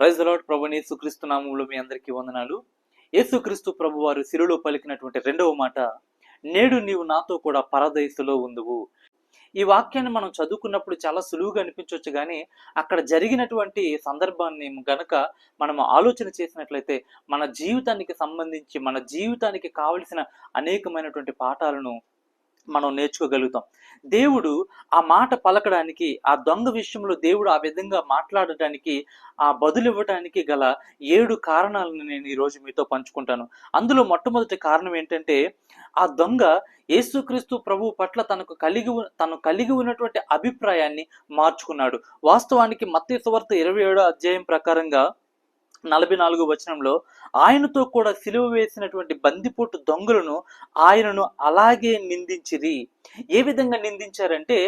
Praise lord ప్రభుని యేసుక్రీస్తు నామంలో మీ అందరికీ వందనాలు. యేసుక్రీస్తు ప్రభు వారు సిరులో పలికినటువంటి రెండవ మాట నేడు నీవు నాతో కూడా పరదయసులో ఉందువు. ఈ వాక్యాన్ని మనం చదువుకున్నప్పుడు చాలా సులువుగా అనిపించవచ్చు కానీ అక్కడ జరిగినటువంటి సందర్భాన్ని గనక మనం ఆలోచన చేసినట్లయితే మన జీవితానికి సంబంధించి మన జీవితానికి కావలసిన అనేకమైనటువంటి పాఠాలను మనం నేర్చుకోగలుగుతాం. దేవుడు ఆ మాట పలకడానికి ఆ దొంగ విషయంలో దేవుడు ఆ విధంగా మాట్లాడటానికి ఆ బదులు ఇవ్వడానికి గల ఏడు కారణాలను నేను ఈరోజు మీతో పంచుకుంటాను. అందులో మొట్టమొదటి కారణం ఏంటంటే ఆ దొంగ యేసుక్రీస్తు ప్రభు పట్ల తనకు కలిగి ఉన్న- తను కలిగి ఉన్నటువంటి అభిప్రాయాన్ని మార్చుకున్నాడు. వాస్తవానికి మత్తయి సువార్త ఇరవై ఏడో అధ్యాయం ప్రకారంగా నలభై నాలుగు వచనంలో ఆయనతో కూడా సిలువ వేసినటువంటి బందిపోటు దొంగలను ఆయనను అలాగే నిందించిరి. ఏ విధంగా నిందించారంటే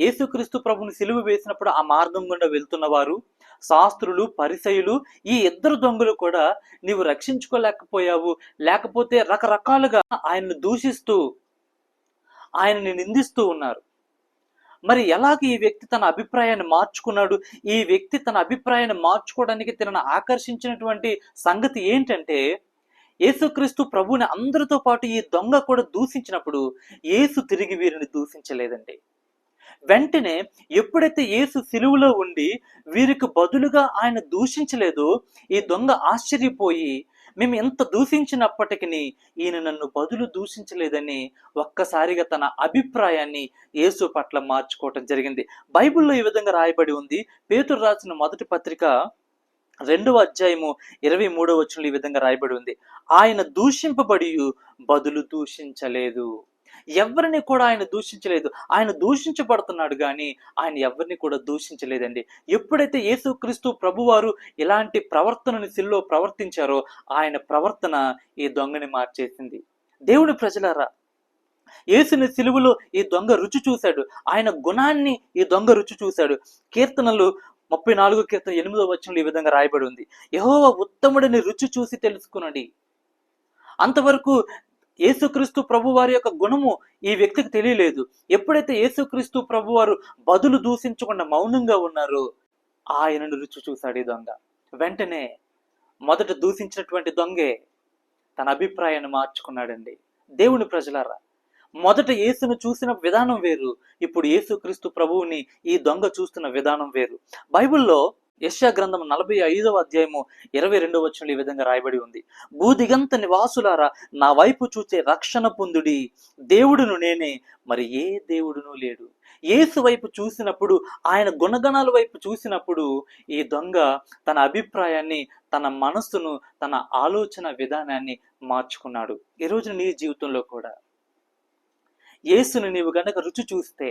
యేసుక్రీస్తు ప్రభుని సిలువ వేసినప్పుడు ఆ మార్గం గుండా వెళ్తున్న వారు శాస్త్రులు పరిసయులు ఈ ఇద్దరు దొంగలు కూడా నీవు రక్షించుకోలేకపోయావు లేకపోతే రకరకాలుగా ఆయన్ను దూషిస్తూ ఆయనని నిందిస్తూ ఉన్నారు. మరి ఎలాగ ఈ వ్యక్తి తన అభిప్రాయాన్ని మార్చుకున్నాడు? ఈ వ్యక్తి తన అభిప్రాయాన్ని మార్చుకోవడానికి తనను ఆకర్షించినటువంటి సంగతి ఏంటంటే యేసుక్రీస్తు ప్రభుని అందరితో పాటు ఈ దొంగ కూడా దూషించినప్పుడు యేసు తిరిగి వీరిని దూషించలేదండి. వెంటనే ఎప్పుడైతే యేసు సిలువులో ఉండి వీరికి బదులుగా ఆయన దూషించలేదో ఈ దొంగ ఆశ్చర్యపోయి మేము ఎంత దూషించినప్పటికీ ఈయన నన్ను బదులు దూషించలేదని ఒక్కసారిగా తన అభిప్రాయాన్ని యేసు పట్ల మార్చుకోవటం జరిగింది. బైబిల్లో ఈ విధంగా రాయబడి ఉంది. పేతురు రాసిన మొదటి పత్రిక రెండవ అధ్యాయము ఇరవై మూడవ వచనంలో ఈ విధంగా రాయబడి ఉంది. ఆయన దూషింపబడి బదులు దూషించలేదు. ఎవరిని కూడా ఆయన దూషించలేదు. ఆయన దూషించబడుతున్నాడు కానీ ఆయన ఎవరిని కూడా దూషించలేదండి. ఎప్పుడైతే యేసుక్రీస్తు ప్రభువారు ఇలాంటి ప్రవర్తనని సిల్లో ప్రవర్తించారో ఆయన ప్రవర్తన ఈ దొంగని మార్చేసింది. దేవుని ప్రజలారా యేసుని సిలువలో ఈ దొంగ రుచి చూశాడు. ఆయన గుణాన్ని ఈ దొంగ రుచి చూశాడు. కీర్తనలు ముప్పై నాలుగు కీర్తన ఎనిమిదో వచనంలో ఈ విధంగా రాయబడి ఉంది. యహోవ ఉత్తముడిని రుచి చూసి తెలుసుకునండి. అంతవరకు యేసుక్రీస్తు ప్రభు వారి యొక్క గుణము ఈ వ్యక్తికి తెలియలేదు. ఎప్పుడైతే యేసుక్రీస్తు ప్రభు వారు బదులు దూషించకుండా మౌనంగా ఉన్నారో ఆయనను రుచి చూశాడు ఈ దొంగ. వెంటనే మొదట దూషించినటువంటి దొంగే తన అభిప్రాయాన్ని మార్చుకున్నాడండి. దేవుని ప్రజలారా మొదట యేసును చూసిన విధానం వేరు ఇప్పుడు యేసుక్రీస్తు ప్రభువుని ఈ దొంగ చూస్తున్న విధానం వేరు. బైబిల్లో యెషయా గ్రంథం నలభై ఐదవ అధ్యాయము ఇరవై రెండవ వచనంలో ఈ విధంగా రాయబడి ఉంది. భూదిగంత నివాసులారా నా వైపు చూచే రక్షణ పొందుడి దేవుడును నేనే మరి ఏ దేవుడును లేడు. యేసు వైపు చూసినప్పుడు ఆయన గుణగణాల వైపు చూసినప్పుడు ఈ దొంగ తన అభిప్రాయాన్ని తన మనస్సును తన ఆలోచన విధానాన్ని మార్చుకున్నాడు. ఈ నీ జీవితంలో కూడా యేసుని నీవు గనక రుచి చూస్తే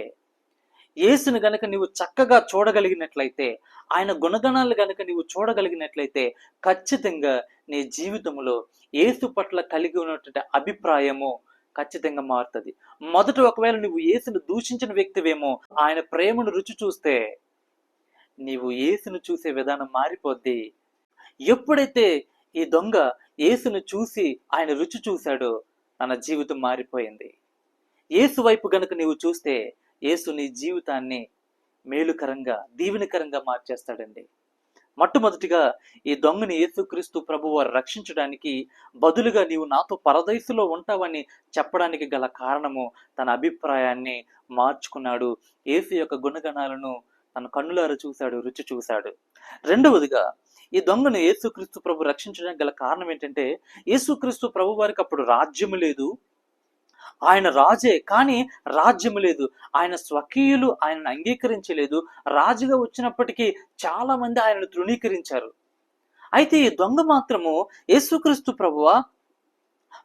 యేసుని గనక నీవు చక్కగా చూడగలిగినట్లయితే ఆయన గుణగణాలు గనక నీవు చూడగలిగినట్లయితే ఖచ్చితంగా నీ జీవితంలో యేసు పట్ల కలిగి ఉన్నటువంటి అభిప్రాయము ఖచ్చితంగా మారుతుంది. మొదట ఒకవేళ నువ్వు యేసును దూషించిన వ్యక్తివేమో ఆయన ప్రేమను రుచి చూస్తే నీవు యేసును చూసే విధానం మారిపోద్ది. ఎప్పుడైతే ఈ దొంగ యేసును చూసి ఆయన రుచి చూశాడో తన జీవితం మారిపోయింది. యేసు వైపు గనుక నీవు చూస్తే యేసు నీ జీవితాన్ని మేలుకరంగా దీవెనకరంగా మార్చేస్తాడండి. మొట్టమొదటిగా ఈ దొంగని యేసుక్రీస్తు ప్రభు వారు రక్షించడానికి బదులుగా నీవు నాతో పరదయసులో ఉంటావని చెప్పడానికి గల కారణము తన అభిప్రాయాన్ని మార్చుకున్నాడు. యేసు యొక్క గుణగణాలను తన కన్నులారు చూశాడు రుచి చూశాడు. రెండవదిగా ఈ దొంగను యేసుక్రీస్తు ప్రభు రక్షించడానికి గల కారణం ఏంటంటే యేసుక్రీస్తు ప్రభు వారికి అప్పుడు రాజ్యము లేదు ఆయన రాజే కానీ రాజ్యము లేదు. ఆయన స్వకీయులు ఆయనను అంగీకరించలేదు. రాజుగా వచ్చినప్పటికీ చాలా మంది ఆయనను తృణీకరించారు. అయితే ఈ దొంగ మాత్రము యేసుక్రీస్తు ప్రభువ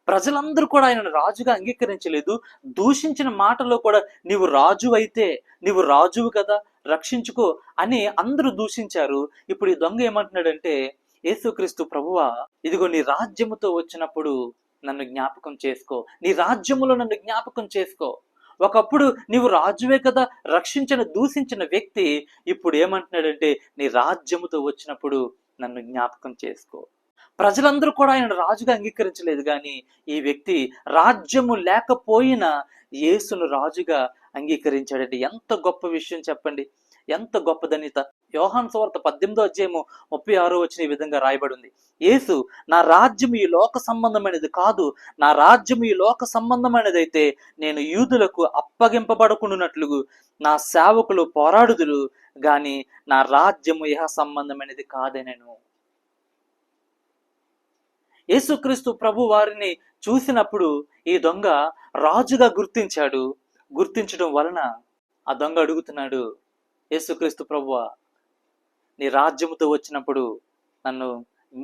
ప్రజలందరూ కూడా ఆయనను రాజుగా అంగీకరించలేదు. దూషించిన మాటలో కూడా నీవు రాజు అయితే నీవు రాజువు కదా రక్షించుకో అని అందరూ దూషించారు. ఇప్పుడు ఈ దొంగ ఏమంటున్నాడంటే యేసుక్రీస్తు ప్రభువ ఇదిగో నీ రాజ్యముతో వచ్చినప్పుడు నన్ను జ్ఞాపకం చేసుకో. నీ రాజ్యములో నన్ను జ్ఞాపకం చేసుకో. ఒకప్పుడు నీవు రాజువే కదా రక్షించిన దూషించిన వ్యక్తి. ఇప్పుడు ఏమంటున్నాడంటే నీ రాజ్యముతో వచ్చినప్పుడు నన్ను జ్ఞాపకం చేసుకో. ప్రజలందరూ కూడా ఆయన రాజుగా అంగీకరించలేదు కానీ ఈ వ్యక్తి రాజ్యము లేకపోయినా యేసును రాజుగా అంగీకరించాడంటే ఎంత గొప్ప విషయం చెప్పండి. ఎంత గొప్ప ధన్యత. యోహాన్ సువార్త పద్దెనిమిదో అధ్యాయము ముప్పై ఆరో వచ్చిన ఈ విధంగా రాయబడి ఉంది యేసు నా రాజ్యం ఈ లోక సంబంధమైనది కాదు. నా రాజ్యం ఈ లోక సంబంధమైనదైతే నేను యూదులకు అప్పగింపబడుకున్నట్లు నా సేవకులు పోరాడుదురు గాని నా రాజ్యము ఇహ సంబంధమైనది కాదనెను. యేసుక్రీస్తు ప్రభు వారిని చూసినప్పుడు ఈ దొంగ రాజుగా గుర్తించాడు. గుర్తించడం వలన ఆ దొంగ అడుగుతున్నాడు యేసుక్రీస్తు ప్రభువా నీ రాజ్యముతో వచ్చినప్పుడు నన్ను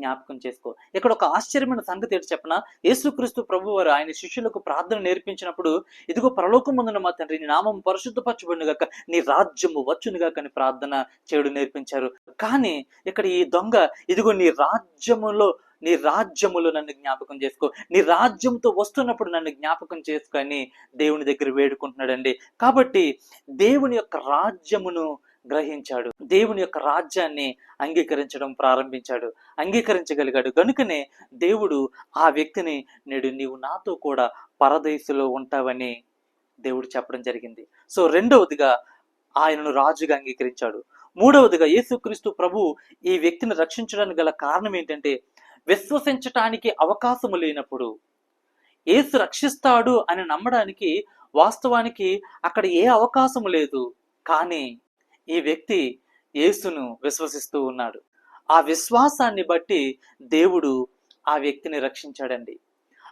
జ్ఞాపకం చేసుకో. ఇక్కడ ఒక ఆశ్చర్యమైన సంగతి ఏంటి చెప్పన? యేసుక్రీస్తు ప్రభు వారు ఆయన శిష్యులకు ప్రార్థన నేర్పించినప్పుడు ఇదిగో పరలోకమందున మా తండ్రి నీ నామం పరిశుద్ధపరచబడిన గాక నీ రాజ్యము వచ్చునుగాక అని ప్రార్థన చేయడం నేర్పించారు. కానీ ఇక్కడ ఈ దొంగ ఇదిగో నీ రాజ్యములో నీ రాజ్యములో నన్ను జ్ఞాపకం చేసుకో. నీ రాజ్యంతో వస్తున్నప్పుడు నన్ను జ్ఞాపకం చేసుకొని దేవుని దగ్గర వేడుకుంటున్నాడండి. కాబట్టి దేవుని యొక్క రాజ్యమును గ్రహించాడు. దేవుని యొక్క రాజ్యాన్ని అంగీకరించడం ప్రారంభించాడు. అంగీకరించగలిగాడు. కనుకనే దేవుడు ఆ వ్యక్తిని నేడు నీవు నాతో కూడా పరదేశులో ఉంటావని దేవుడు చెప్పడం జరిగింది. సో రెండవదిగా ఆయనను రాజుగా అంగీకరించాడు. మూడవదిగా యేసుక్రీస్తు ప్రభు ఈ వ్యక్తిని రక్షించడానికి గల కారణం ఏంటంటే విశ్వసించటానికి అవకాశము లేనప్పుడు యేసు రక్షిస్తాడు అని నమ్మడానికి వాస్తవానికి అక్కడ ఏ అవకాశము లేదు. కానీ ఈ వ్యక్తి యేసును విశ్వసిస్తూ ఉన్నాడు. ఆ విశ్వాసాన్ని బట్టి దేవుడు ఆ వ్యక్తిని రక్షించాడండి.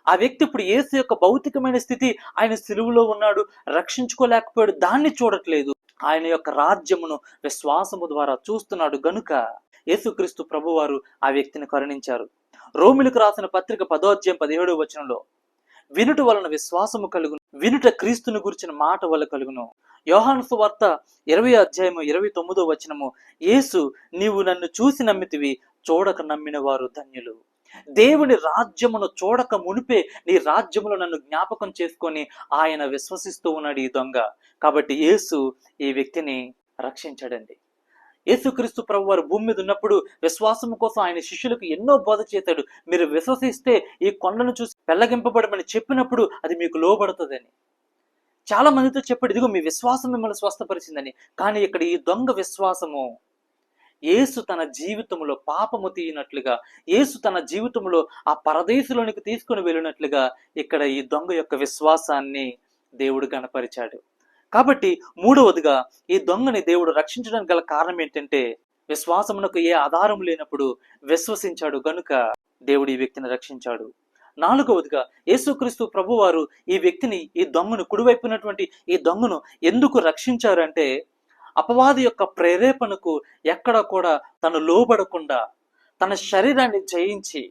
ఆ వ్యక్తి ఇప్పుడు యేసు యొక్క భౌతికమైన స్థితి ఆయన సిలువులో ఉన్నాడు రక్షించుకోలేకపోయాడు దాన్ని చూడట్లేదు. ఆయన యొక్క రాజ్యమును విశ్వాసము ద్వారా చూస్తున్నాడు. గనుక యేసుక్రీస్తు ప్రభువారు ఆ వ్యక్తిని కరుణించారు. రోమిలకు రాసిన పత్రిక పదోధ్యాయం పదిహేడు వచనంలో వినుట వలన విశ్వాసము కలుగును వినుట క్రీస్తుని గురించిన మాట వల్ల కలుగును. యోహాను సువార్త ఇరవై అధ్యాయము ఇరవై తొమ్మిదో వచనము యేసు నీవు నన్ను చూసి నమ్మితివి చూడక నమ్మిన వారు ధన్యులు. దేవుని రాజ్యమును చూడక మునిపే నీ రాజ్యములో నన్ను జ్ఞాపకం చేసుకొని ఆయన విశ్వసిస్తూ ఉన్నాడు ఈ దొంగ. కాబట్టి యేసు ఈ వ్యక్తిని రక్షించాడండి. యేసుక్రీస్తు ప్రభు వారు భూమి మీద ఉన్నప్పుడు విశ్వాసం కోసం ఆయన శిష్యులకు ఎన్నో బోధ చేశాడు. మీరు విశ్వసిస్తే ఈ కొండను చూసి పెళ్ళగింపబడమని చెప్పినప్పుడు అది మీకు లోబడుతుందని. చాలా మందితో చెప్పాడు ఇదిగో మీ విశ్వాసం మిమ్మల్ని స్వస్థపరిచిందని. కానీ ఇక్కడ ఈ దొంగ విశ్వాసము యేసు తన జీవితంలో పాపము తీయనట్లుగా యేసు తన జీవితంలో ఆ పరదేశంలోనికి తీసుకుని వెళ్ళినట్లుగా ఇక్కడ ఈ దొంగ యొక్క విశ్వాసాన్ని దేవుడు గణపరిచాడు కాబట్టి మూడవదిగా ఈ దొంగని దేవుడు రక్షించడానికి గల కారణం ఏంటంటే విశ్వాసమునకు ఏ ఆధారం లేనప్పుడు విశ్వసించాడు. గనుక దేవుడు ఈ వ్యక్తిని రక్షించాడు. నాలుగవదిగా యేసుక్రీస్తు ప్రభువారు ఈ వ్యక్తిని ఈ దొంగను కుడివైపునటువంటి ఈ దొంగను ఎందుకు రక్షించారంటే అపవాది యొక్క ప్రేరేపణకు ఎక్కడ కూడా తను లోబడకుండా తన శరీరాన్ని జయించి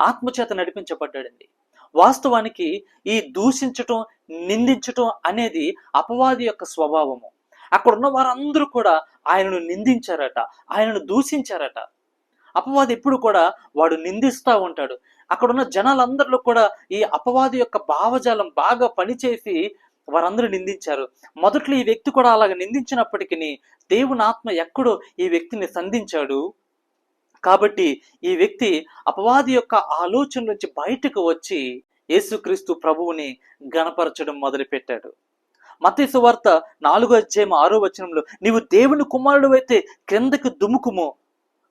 ఆత్మచేత నడిపించబడ్డాడండి. వాస్తవానికి ఈ దూషించటం నిందించటం అనేది అపవాది యొక్క స్వభావము. అక్కడ ఉన్న వారందరూ కూడా ఆయనను నిందించారట ఆయనను దూషించారట. అపవాది ఎప్పుడు కూడా వాడు నిందిస్తూ ఉంటాడు. అక్కడున్న జనాలందరిలో కూడా ఈ అపవాది యొక్క భావజాలం బాగా పనిచేసి వారందరూ నిందించారు. మొదట్లో ఈ వ్యక్తి కూడా అలాగ నిందించినప్పటికీ దేవుని ఆత్మ ఎక్కడో ఈ వ్యక్తిని సంధించాడు. కాబట్టి ఈ వ్యక్తి అపవాది యొక్క ఆలోచన నుంచి బయటకు వచ్చి యేసుక్రీస్తు ప్రభువుని గణపరచడం మొదలుపెట్టాడు. మత్తయి వార్త నాలుగో అధ్యాయం ఆరో వచనంలో నీవు దేవుని కుమారుడు అయితే క్రిందకి దుముకుము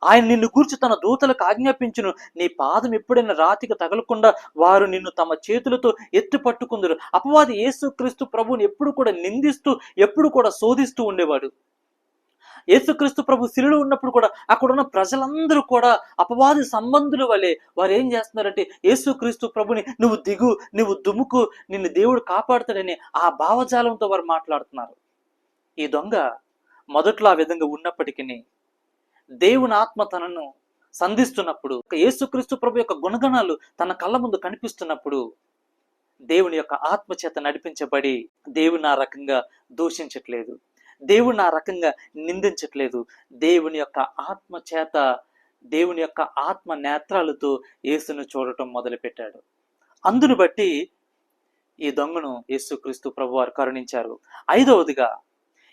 ఆయన నిన్ను గూర్చి తన దూతలకు ఆజ్ఞాపించును. నీ పాదం ఎప్పుడైనా రాతికి తగలకుండా వారు నిన్ను తమ చేతులతో ఎత్తి పట్టుకుందరు. అపవాది యేసుక్రీస్తు ప్రభుని ఎప్పుడు కూడా నిందిస్తూ ఎప్పుడు కూడా శోధిస్తూ ఉండేవాడు. యేసుక్రీస్తు ప్రభు శిలుడు ఉన్నప్పుడు కూడా అక్కడ ఉన్న ప్రజలందరూ కూడా అపవాది సంబంధులు వలె వారు ఏం చేస్తున్నారంటే యేసుక్రీస్తు ప్రభుని నువ్వు దిగు నువ్వు దుముకు నిన్ను దేవుడు కాపాడుతాడని ఆ భావజాలంతో వారు మాట్లాడుతున్నారు. ఈ దొంగ మొదట్లో ఆ విధంగా ఉన్నప్పటికీ దేవుని ఆత్మ తనను సంధిస్తున్నప్పుడు ఒక యేసుక్రీస్తు ప్రభు యొక్క గుణగణాలు తన కళ్ళ ముందు కనిపిస్తున్నప్పుడు దేవుని యొక్క ఆత్మ చేత నడిపించబడి దేవుని ఆ రకంగా దూషించట్లేదు. దేవుని ఆ రకంగా నిందించట్లేదు. దేవుని యొక్క ఆత్మ చేత దేవుని యొక్క ఆత్మ నేత్రాలతో యేసును చూడటం మొదలుపెట్టాడు. అందును బట్టి ఈ దొంగను యేసుక్రీస్తు ప్రభు వారు కరుణించారు. ఐదవదిగా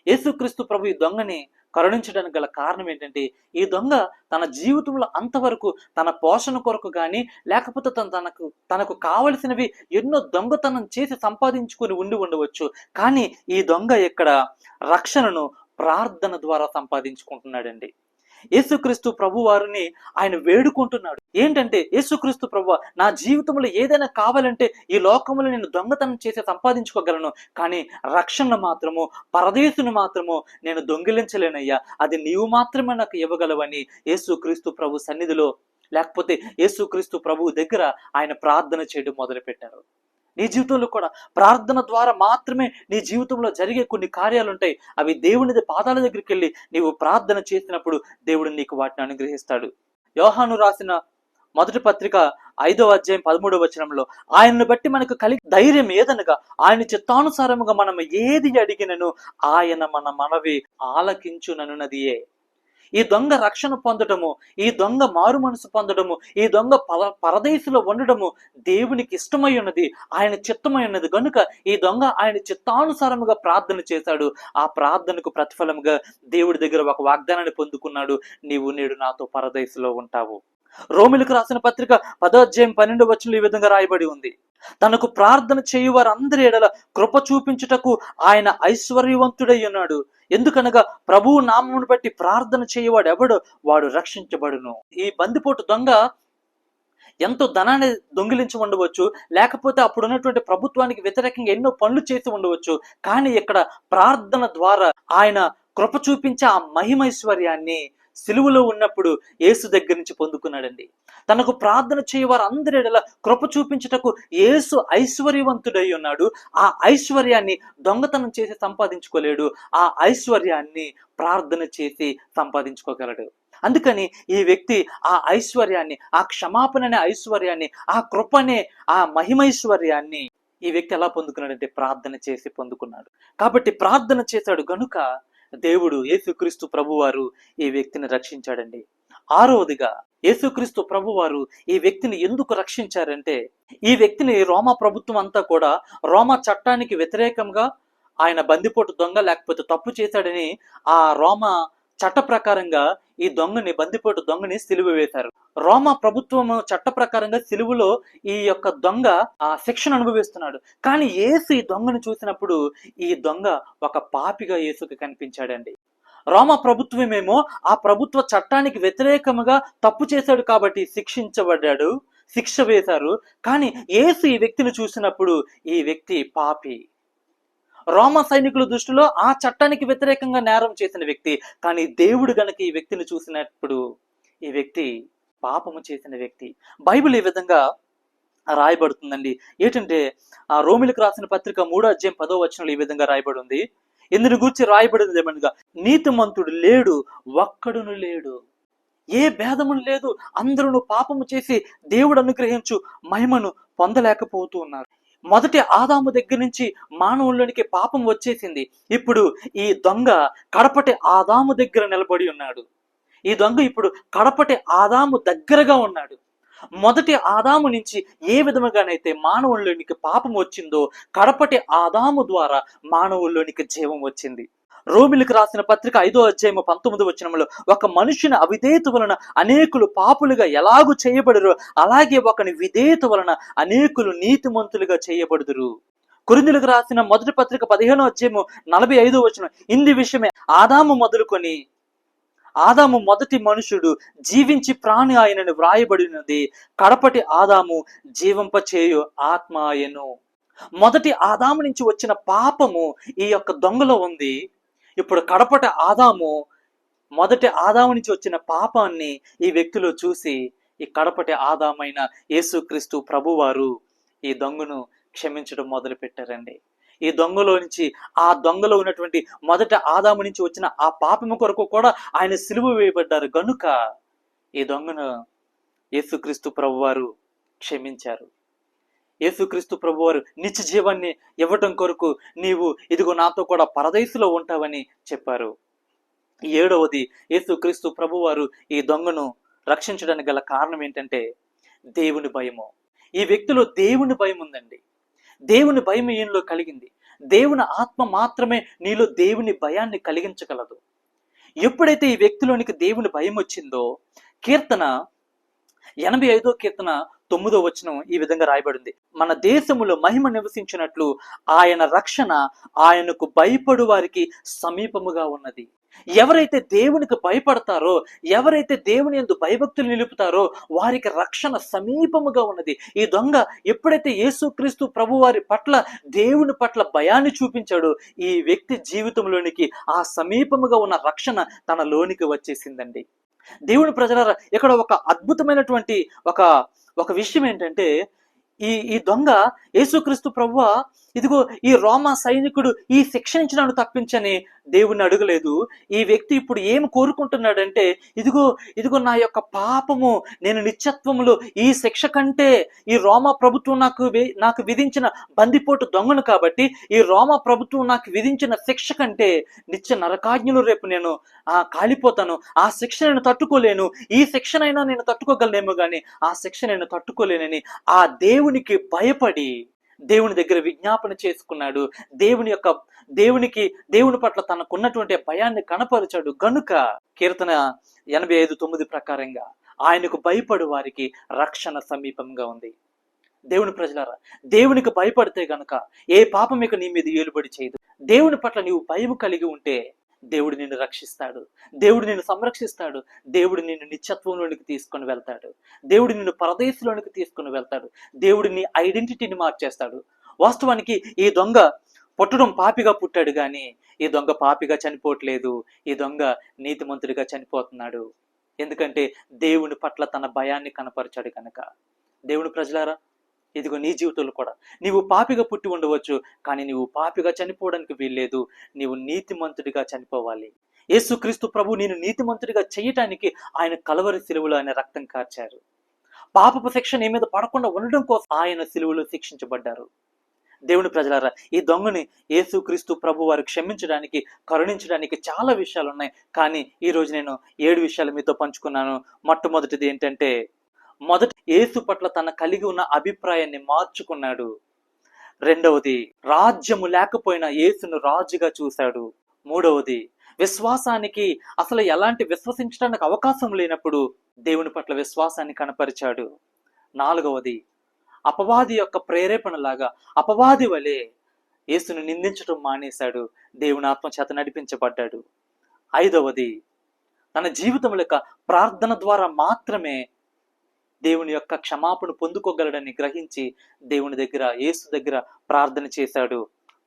యేసుక్రీస్తు ప్రభు ఈ దొంగని కరుణించడానికి గల కారణం ఏంటంటే ఈ దొంగ తన జీవితంలో అంతవరకు తన పోషణ కొరకు కానీ లేకపోతే తన తనకు తనకు కావలసినవి ఎన్నో దొంగతనం చేసి సంపాదించుకొని ఉండి ఉండవచ్చు. కానీ ఈ దొంగ ఇక్కడ రక్షణను ప్రార్థన ద్వారా సంపాదించుకుంటున్నాడండి. యేసుక్రీస్తు ప్రభు వారిని ఆయన వేడుకుంటున్నాడు. ఏంటంటే యేసుక్రీస్తు ప్రభు నా జీవితంలో ఏదైనా కావాలంటే ఈ లోకంలో నేను దొంగతనం చేసి సంపాదించుకోగలను కానీ రక్షణ మాత్రము పరదేశుని మాత్రము నేను దొంగిలించలేనయ్యా. అది నీవు మాత్రమే నాకు ఇవ్వగలవని యేసుక్రీస్తు ప్రభు సన్నిధిలో లేకపోతే యేసుక్రీస్తు ప్రభు దగ్గర ఆయన ప్రార్థన చేయడం మొదలుపెట్టారు. నీ జీవితంలో కూడా ప్రార్థన ద్వారా మాత్రమే నీ జీవితంలో జరిగే కొన్ని కార్యాలు ఉంటాయి అవి దేవుని పాదాల దగ్గరికి వెళ్ళి నీవు ప్రార్థన చేసినప్పుడు దేవుడు నీకు వాటిని అనుగ్రహిస్తాడు. యోహాను రాసిన మొదటి పత్రిక ఐదవ అధ్యాయం పదమూడవ వచనంలో ఆయనను బట్టి మనకు కలిగి ధైర్యం ఏదనగా ఆయన చిత్తానుసారముగా మనం ఏది అడిగినను ఆయన మన మనవి ఆలకించుననున్నదియే. ఈ దొంగ రక్షణ పొందడము ఈ దొంగ మారు మనసు పొందడము ఈ దొంగ పర పరదేశిలో ఉండడము దేవునికి ఇష్టమై ఉన్నది ఆయన చిత్తమై ఉన్నది. గనుక ఈ దొంగ ఆయన చిత్తానుసారముగా ప్రార్థన చేశాడు. ఆ ప్రార్థనకు ప్రతిఫలముగా దేవుడి దగ్గర ఒక వాగ్దానాన్ని పొందుకున్నాడు. నీవు నేడు నాతో పరదేశిలో ఉంటావు. రోమిలకు రాసిన పత్రిక పదోధ్యాయం పన్నెండు వచనంలో ఈ విధంగా రాయబడి ఉంది. తనకు ప్రార్థన చేయువారందరి ఎడల కృప చూపించుటకు ఆయన ఐశ్వర్యవంతుడై ఉన్నాడు. ఎందుకనగా ప్రభువు నామమును బట్టి ప్రార్థన చేయవాడు ఎవడు వాడు రక్షించబడును. ఈ బందిపోటు దొంగ ఎంతో ధనాన్ని దొంగిలించి ఉండవచ్చు. లేకపోతే అప్పుడు ఉన్నటువంటి ప్రభుత్వానికి వ్యతిరేకంగా ఎన్నో పనులు చేసి ఉండవచ్చు. కానీ ఇక్కడ ప్రార్థన ద్వారా ఆయన కృప చూపించే ఆ మహిమైశ్వర్యాన్ని సిలువలో ఉన్నప్పుడు యేసు దగ్గర నుంచి పొందుకున్నాడండి. తనకు ప్రార్థన చేయవారు అందరి కృప చూపించుటకు యేసు ఐశ్వర్యవంతుడై ఉన్నాడు. ఆ ఐశ్వర్యాన్ని దొంగతనం చేసి సంపాదించుకోలేడు. ఆ ఐశ్వర్యాన్ని ప్రార్థన చేసి సంపాదించుకోగలడు. అందుకని ఈ వ్యక్తి ఆ ఐశ్వర్యాన్ని ఆ క్షమాపణ అనే ఐశ్వర్యాన్ని ఆ కృపనే ఆ మహిమైశ్వర్యాన్ని ఈ వ్యక్తి ఎలా పొందుకున్నాడంటే ప్రార్థన చేసి పొందుకున్నాడు. కాబట్టి ప్రార్థన చేశాడు గనుక దేవుడు యేసుక్రీస్తు ప్రభువారు ఈ వ్యక్తిని రక్షించాడండి. ఆరవదిగా యేసుక్రీస్తు ప్రభువారు ఈ వ్యక్తిని ఎందుకు రక్షించారంటే ఈ వ్యక్తిని రోమా ప్రభుత్వం అంతా కూడా రోమా చట్టానికి వ్యతిరేకంగా ఆయన బందిపోటు దొంగ లేకపోతే తప్పు చేశాడని ఆ రోమా చట్ట ప్రకారంగా ఈ దొంగని బందిపోటు దొంగని సిలువ వేశారు. రోమా ప్రభుత్వం చట్ట ప్రకారంగా సిలువలో ఈ యొక్క దొంగ ఆ శిక్షణ అనుభవిస్తున్నాడు. కానీ ఏసు ఈ దొంగను చూసినప్పుడు ఈ దొంగ ఒక పాపిగా ఏసుకు కనిపించాడండి. రోమా ప్రభుత్వమేమో ఆ ప్రభుత్వ చట్టానికి వ్యతిరేకముగా తప్పు చేశాడు కాబట్టి శిక్షించబడ్డాడు శిక్ష వేశారు. కానీ ఏసు ఈ వ్యక్తిని చూసినప్పుడు ఈ వ్యక్తి పాపి. రోమ సైనికుల దృష్టిలో ఆ చట్టానికి వ్యతిరేకంగా నేరం చేసిన వ్యక్తి. కానీ దేవుడు గనక ఈ వ్యక్తిని చూసినప్పుడు ఈ వ్యక్తి పాపము చేసిన వ్యక్తి. బైబిల్ ఈ విధంగా రాయబడుతుందండి? ఏంటంటే ఆ రోమిలకు రాసిన పత్రిక మూడో అధ్యాయం పదో వచనంలో ఈ విధంగా రాయబడి ఉంది ఇందుని గురించి రాయబడింది ఏమనగా నీతిమంతుడు లేడు ఒక్కడును లేడు. ఏ భేదము లేదు అందరూ పాపము చేసి దేవుడు అనుగ్రహించు మహిమను పొందలేకపోతూ ఉన్నారు. మొదటి ఆదాము దగ్గర నుంచి మానవుల్లోనికి పాపం వచ్చేసింది. ఇప్పుడు ఈ దొంగ కడపటి ఆదాము దగ్గర నిలబడి ఉన్నాడు. ఈ దొంగ ఇప్పుడు కడపటి ఆదాము దగ్గరగా ఉన్నాడు. మొదటి ఆదాము నుంచి ఏ విధముగానైతే మానవుల్లోనికి పాపం వచ్చిందో కడపటి ఆదాము ద్వారా మానవుల్లోనికి జీవం వచ్చింది. రోమిలకు రాసిన పత్రిక ఐదో అధ్యాయము పంతొమ్మిది వచ్చినములు ఒక మనుషుని అవిధేయత వలన అనేకులు పాపులుగా ఎలాగు చేయబడరు? అలాగే ఒకని విధేయత వలన అనేకులు నీతిమంతులుగా చేయబడుదురు. కురిందులకు రాసిన మొదటి పత్రిక పదిహేనో అధ్యాయము నలభై ఐదో వచనం ఇంది విషయమే ఆదాము మొదలుకొని ఆదాము మొదటి మనుషుడు జీవించి ప్రాణి ఆయనను వ్రాయబడినది కడపటి ఆదాము జీవింపచేయు ఆత్మ ఆయను. మొదటి ఆదాము నుంచి వచ్చిన పాపము ఈ యొక్క దొంగలో ఉంది. ఇప్పుడు కడపట ఆదాము మొదటి ఆదాము నుంచి వచ్చిన పాపాన్ని ఈ వ్యక్తిలో చూసి ఈ కడపటి ఆదామైన యేసుక్రీస్తు ప్రభువారు ఈ దొంగను క్షమించడం మొదలు పెట్టారండి ఈ దొంగలో నుంచి ఆ దొంగలో ఉన్నటువంటి మొదట ఆదాము నుంచి వచ్చిన ఆ పాపము కొరకు కూడా ఆయన సిలువ వేయబడ్డారు. గనుక ఈ దొంగను యేసుక్రీస్తు ప్రభువారు క్షమించారు. యేసుక్రీస్తు ప్రభువారు నిత్య జీవాన్ని ఇవ్వటం కొరకు నీవు ఇదిగో నాతో కూడా పరదైసులో ఉంటావని చెప్పారు. ఏడవది యేసుక్రీస్తు ప్రభువారు ఈ దొంగను రక్షించడానికి గల కారణం ఏంటంటే దేవుని భయము. ఈ వ్యక్తిలో దేవుని భయం ఉందండి. దేవుని భయం ఈయనలో కలిగింది. దేవుని ఆత్మ మాత్రమే నీలో దేవుని భయాన్ని కలిగించగలదు. ఎప్పుడైతే ఈ వ్యక్తిలోనికి దేవుని భయం వచ్చిందో కీర్తన ఎనభై ఐదో కీర్తన తొమ్మిదో వచనం ఈ విధంగా రాయబడింది. మన దేశములో మహిమ నివసించినట్లు ఆయన రక్షణ ఆయనకు భయపడు వారికి సమీపముగా ఉన్నది. ఎవరైతే దేవునికి భయపడతారో ఎవరైతే దేవుని ఎందు భయభక్తులు నిలుపుతారో వారికి రక్షణ సమీపముగా ఉన్నది. ఈ దొంగ ఎప్పుడైతే యేసుక్రీస్తు ప్రభు వారి పట్ల దేవుని పట్ల భయాన్ని చూపించాడో ఈ వ్యక్తి జీవితంలోనికి ఆ సమీపముగా ఉన్న రక్షణ తన లోనికి వచ్చేసిందండి. దేవుని ప్రజలారా ఇక్కడ ఒక అద్భుతమైనటువంటి ఒక ఒక విషయం ఏంటంటే ఈ ఈ దొంగ యేసుక్రీస్తు ప్రభువ ఇదిగో ఈ రోమా సైనికుడు ఈ శిక్ష నుంచి నన్ను తప్పించని దేవుని అడగలేదు. ఈ వ్యక్తి ఇప్పుడు ఏం కోరుకుంటున్నాడంటే ఇదిగో ఇదిగో నా యొక్క పాపము నేను నిత్యత్వములో ఈ శిక్ష కంటే ఈ రోమా ప్రభుత్వం నాకు నాకు విధించిన బందిపోటు దొంగను కాబట్టి ఈ రోమా ప్రభుత్వం నాకు విధించిన శిక్ష కంటే నిత్య నరకాజ్ఞలు రేపు నేను ఆ కాలిపోతాను. ఆ శిక్ష నేను తట్టుకోలేను. ఈ శిక్షనైనా నేను తట్టుకోగలనేమో కానీ ఆ శిక్ష నేను తట్టుకోలేనని ఆ దేవునికి భయపడి దేవుని దగ్గర విజ్ఞాపన చేసుకున్నాడు. దేవుని యొక్క దేవునికి దేవుని పట్ల తనకున్నటువంటి భయాన్ని కనపరిచాడు. గనుక కీర్తన ఎనభై ఐదు తొమ్మిది ప్రకారంగా ఆయనకు భయపడు వారికి రక్షణ సమీపంగా ఉంది. దేవుని ప్రజలారా దేవునికి భయపడితే గనుక ఏ పాపం ఇక నీ మీద ఏలుబడి చేయదు. దేవుని పట్ల నీవు భయం కలిగి ఉంటే దేవుడు నిన్ను రక్షిస్తాడు. దేవుడు నిన్ను సంరక్షిస్తాడు. దేవుడు నిన్ను నిత్యత్వంలోనికి తీసుకొని వెళ్తాడు. దేవుడు నిన్ను పరదేశంలోనికి తీసుకొని వెళ్తాడు. దేవుడు నీ ఐడెంటిటీని మార్చేస్తాడు. వాస్తవానికి ఈ దొంగ పుట్టడం పాపిగా పుట్టాడు కానీ ఈ దొంగ పాపిగా చనిపోవట్లేదు. ఈ దొంగ నీతిమంతుడిగా చనిపోతున్నాడు. ఎందుకంటే దేవుని పట్ల తన భయాన్ని కనపరిచాడు కనుక దేవుని ప్రజలారా ఇదిగో నీ జీవితంలో కూడా. నీవు పాపిగా పుట్టి ఉండవచ్చు కానీ నీవు పాపిగా చనిపోవడానికి వీల్లేదు. నీవు నీతిమంతుడిగా చనిపోవాలి. యేసుక్రీస్తు ప్రభు నేను నీతిమంతుడిగా చేయటానికి ఆయన కలవరి సిలువలో ఆయన రక్తం కార్చారు. పాపపు శిక్ష నీ మీద పడకుండా ఉండడం కోసం ఆయన సిలువలో శిక్షించబడ్డారు. దేవుని ప్రజలారా ఈ దొంగని యేసుక్రీస్తు ప్రభు వారు క్షమించడానికి కరుణించడానికి చాలా విషయాలు ఉన్నాయి కానీ ఈ రోజు నేను ఏడు విషయాలు మీతో పంచుకున్నాను. మొట్టమొదటిది ఏంటంటే మొదటి యేసు పట్ల తన కలిగి ఉన్న అభిప్రాయాన్ని మార్చుకున్నాడు. రెండవది రాజ్యము లేకపోయినా యేసును రాజుగా చూశాడు. మూడవది విశ్వాసానికి అసలు ఎలాంటి విశ్వసించడానికి అవకాశం లేనప్పుడు దేవుని పట్ల విశ్వాసాన్ని కనపరిచాడు. నాలుగవది అపవాది యొక్క ప్రేరేపణలాగా అపవాది వలె యేసును నిందించడం మానేశాడు. దేవుని ఆత్మ చేత నడిపించబడ్డాడు. ఐదవది తన జీవితం యొక్క ప్రార్థన ద్వారా మాత్రమే దేవుని యొక్క క్షమాపణ పొందుకోగలడని గ్రహించి దేవుని దగ్గర యేసు దగ్గర ప్రార్థన చేశాడు.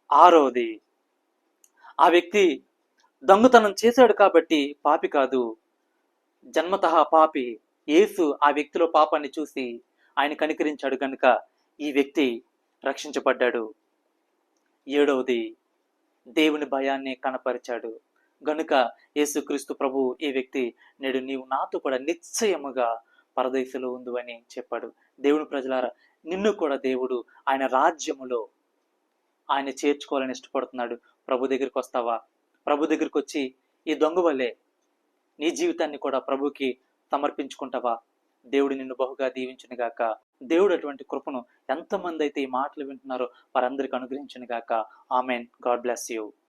ఆరవది ఆ వ్యక్తి దొంగతనం చేశాడు కాబట్టి పాపి కాదు. జన్మత పాపి. యేసు ఆ వ్యక్తిలో పాపాన్ని చూసి ఆయన కనికరించాడు కనుక ఈ వ్యక్తి రక్షించబడ్డాడు. ఏడవది దేవుని భయాన్ని కనపరిచాడు. గనుక యేసుక్రీస్తు ప్రభు ఈ వ్యక్తి నేడు నీవు నాతో కూడా నిశ్చయముగా పరదేశంలో ఉందు అని చెప్పాడు. దేవుని ప్రజలారా నిన్ను కూడా దేవుడు ఆయన రాజ్యములో ఆయన చేర్చుకోవాలని ఇష్టపడుతున్నాడు. ప్రభు దగ్గరికి వస్తావా? ప్రభు దగ్గరికి వచ్చి ఈ దొంగ వల్లే నీ జీవితాన్ని కూడా ప్రభుకి సమర్పించుకుంటావా? దేవుడు నిన్ను బహుగా దీవించును గాక. దేవుడు అటువంటి కృపను ఎంతమంది అయితే ఈ మాటలు వింటున్నారో వారందరికి అనుగ్రహించును గాక. ఆమెన్. God bless you.